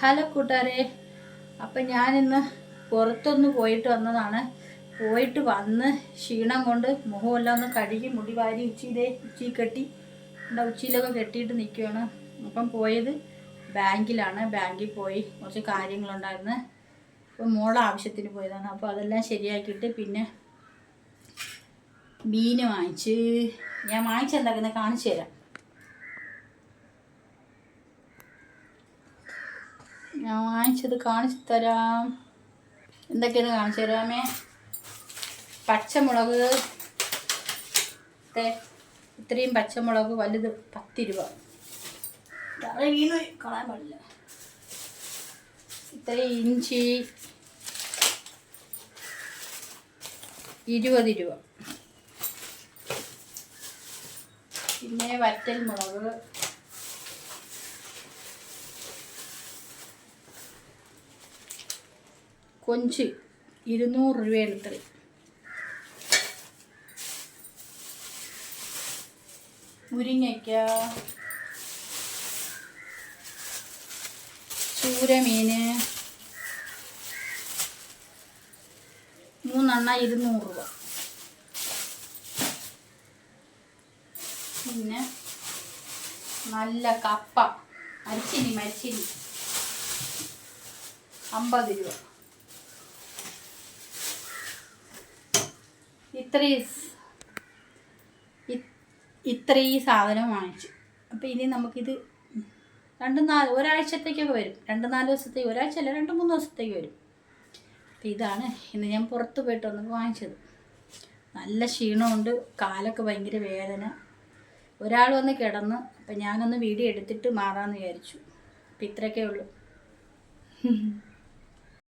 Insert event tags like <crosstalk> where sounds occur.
Hello കൂട്ടുകാരെ. അപ്പം ഞാനിന്ന് പുറത്തൊന്ന് പോയിട്ട് വന്നതാണ്. പോയിട്ട് വന്ന് ക്ഷീണം കൊണ്ട് മുഖമെല്ലാം ഒന്ന് കഴുകി മുടി വാരി ഉച്ചയിലേ ഉച്ച കെട്ടി. എന്താ ഉച്ചയിലൊക്കെ കെട്ടിയിട്ട് നിൽക്കുകയാണ് അപ്പം പോയത് ബാങ്കിലാണ്. ബാങ്കിൽ പോയി കുറച്ച് കാര്യങ്ങളുണ്ടായിരുന്നു. അപ്പം മോളെ ആവശ്യത്തിന് പോയതാണ്. അപ്പോൾ അതെല്ലാം ശരിയാക്കിയിട്ട് പിന്നെ മീൻ വാങ്ങിച്ച്. ഞാൻ വാങ്ങിച്ചെന്താക്കുന്നത് കാണിച്ചു തരാം. ഞാൻ വാങ്ങിച്ചത് കാണിച്ചു തരാം. എന്തൊക്കെയാണ് കാണിച്ചു തരാമേ? പച്ചമുളക്. ഇത്രയും പച്ചമുളക് വലുത് പത്ത് രൂപ വീണ് കളയാൻ പാടില്ല. ഇത്രയും ഇഞ്ചി ഇരുപത് രൂപ പിന്നെ വറ്റൽ മുളക് കൊഞ്ച് ഇരുന്നൂറ് രൂപയാണ് ഇത്രയും മുരിങ്ങയ്ക്ക ചൂരമീന് മൂന്നെണ്ണ ഇരുന്നൂറ് രൂപ. പിന്നെ നല്ല കപ്പ മരിച്ചിനി അമ്പത് രൂപ. ഇത്രയും ഇത്രയും സാധനം വാങ്ങിച്ചു. അപ്പോൾ ഇനി നമുക്കിത് രണ്ട് നാല് ഒരാഴ്ചത്തേക്കൊക്കെ വരും. രണ്ട് നാല് ദിവസത്തേക്ക് ഒരാഴ്ച അല്ല രണ്ട് മൂന്ന് ദിവസത്തേക്ക് വരും. അപ്പോൾ ഇതാണ് ഇന്ന് ഞാൻ പുറത്ത് പോയിട്ട് വന്നപ്പോൾ വാങ്ങിച്ചത്. നല്ല ക്ഷീണമുണ്ട് കാലൊക്കെ ഭയങ്കര വേദന. ഒരാൾ വന്ന് കിടന്ന് അപ്പം ഞാനൊന്ന് വീഡിയോ എടുത്തിട്ട് മാറാമെന്ന് വിചാരിച്ചു. അപ്പം ഇത്രയൊക്കെ ഉള്ളൂ. <laughs>